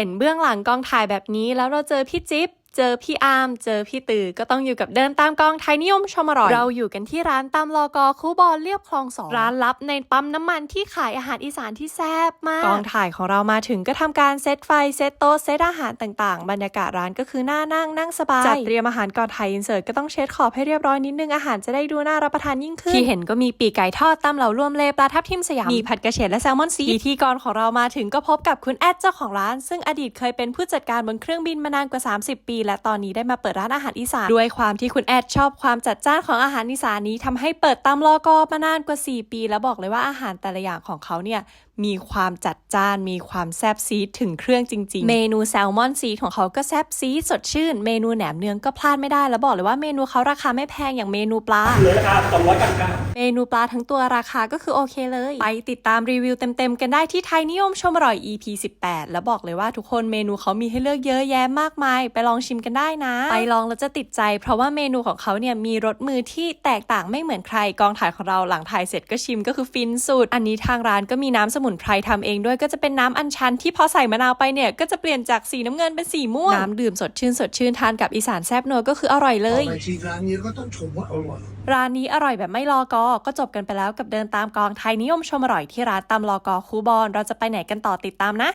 ห็นเบื้องหลังกองถ่ายแบบนี้แล้วเราเจอพี่จิ๊บ เจอพี่อาร์มเจอพี่ตือก็ต้องอยู่กับเดินตามกองไทยนิยมชมอร่อย เราอยู่กันที่ร้านตำลอกอคูบอลเรียบคลองสองร้านลับในปั๊มน้ำมันที่ขายอาหารอีสานที่แซ่บมากกองถ่ายของเรามาถึงก็ทำการเซตไฟเซตโต๊ะเซตอาหารต่างๆ บรรยากาศร้านก็คือน่านั่งนั่งสบายจัดเตรียมอาหารก่อนถ่ายอินเสิร์ตก็ต้องเช็ดขอบให้เรียบร้อยนิดนึงอาหารจะได้ดูน่ารับประทานยิ่งขึ้นที่เห็นก็มีปีกไก่ทอดตำเหลารวมเลปลาทับทิมสยามมีผัดกระเฉดและแซลมอนซีพิธีกรของเรามาถึงก็พบกับคุณแอดเจ้าของร้าน ซึ่งอดีตเคยเป็นผู้จัดการบนเครื่องบินมานานกว่า 30 ปีและตอนนี้ได้มาเปิดร้านอาหารอีสานด้วยความที่คุณแอดชอบความจัดจ้านของอาหารอีสานนี้ทำให้เปิดตำลอกอมานานกว่า 4 ปี แล้วบอกเลยว่าอาหารแต่ละอย่างของเขาเนี่ยมีความจัดจ้านมีความแซ่บซีดถึงเครื่องจริง ๆ เมนูแซลมอนซีดของเขาก็แซ่บซีดสดชื่น เมนูแหนมเนืองก็พลาดไม่ได้แล้วบอกเลยว่าเมนูเขาราคาไม่แพงอย่างเมนูปลาเหลือราคา299เมนูปลาทั้งตัวราคาก็คือโอเคเลย ไปติดตามรีวิวเต็มๆ กันได้ที่ไทยนิยมชมอร่อย EP 18 แล้วบอกเลยว่าทุกคนเมนูเขามีให้เลือกเยอะแยะมากมาย ไปลองชิมกันได้นะ ไปลองแล้วจะติดใจเพราะว่าเมนูของเขาเนี่ยมีรสมือที่แตกต่างไม่เหมือนใครกองถ่ายของเราหลังถ่ายเสร็จก็ชิมก็คือฟินสุด อันนี้ทางร้านก็มีน้ำสมุนไพรทำเองด้วยก็จะเป็นน้ำอัญชันที่พอใส่มะนาวไปเนี่ยก็จะเปลี่ยนจากสีน้ำเงินเป็นสีม่วงน้ำดื่มสดชื่นสดชื่นทานกับอีสานแซ่บนัวก็คืออร่อยเลยไปที่ร้านนี้ก็ต้องชมว่าอร่อยร้านนี้อร่อยแบบไม่รอกอก็จบกันไปแล้วกับเดินตามกองไทยนิยมชมอร่อยที่ร้านตำลอกอคูบอลเราจะไปไหนกันต่อติดตามนะ